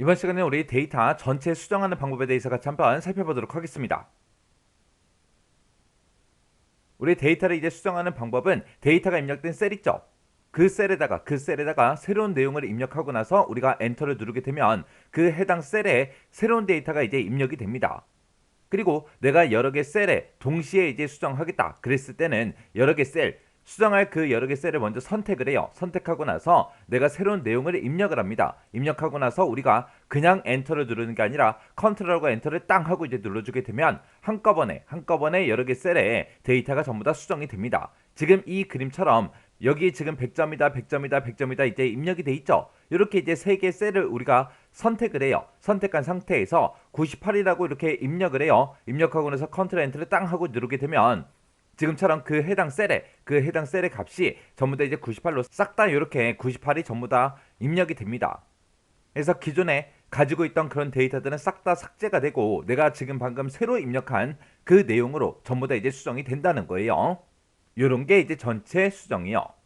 이번 시간에 우리 데이터 전체 수정하는 방법에 대해서 같이 한번 살펴보도록 하겠습니다. 우리 데이터를 이제 수정하는 방법은 데이터가 입력된 셀 있죠? 그 셀에다가 그 셀에다가 새로운 내용을 입력하고 나서 우리가 엔터를 누르게 되면 그 해당 셀에 새로운 데이터가 이제 입력이 됩니다. 그리고 내가 여러 개 셀에 동시에 이제 수정하겠다 그랬을 때는 여러 개 셀, 수정할 그 여러 개 셀을 먼저 선택을 해요. 선택하고 나서 내가 새로운 내용을 입력을 합니다. 입력하고 나서 우리가 그냥 엔터를 누르는 게 아니라 컨트롤하고 엔터를 땅 하고 이제 눌러주게 되면 한꺼번에 한꺼번에 여러 개 셀에 데이터가 전부 다 수정이 됩니다. 지금 이 그림처럼 여기 지금 100점이다, 100점이다, 100점이다 이제 입력이 돼 있죠. 이렇게 이제 세 개 셀을 우리가 선택을 해요. 선택한 상태에서 98이라고 이렇게 입력을 해요. 입력하고 나서 컨트롤 엔터를 땅 하고 누르게 되면 지금처럼 그 해당 셀에 그 해당 셀의 값이 전부 다 이제 98로 싹 다 이렇게 98이 전부 다 입력이 됩니다. 그래서 기존에 가지고 있던 그런 데이터들은 싹 다 삭제가 되고 내가 지금 방금 새로 입력한 그 내용으로 전부 다 이제 수정이 된다는 거예요. 요런 게 이제 전체 수정이요.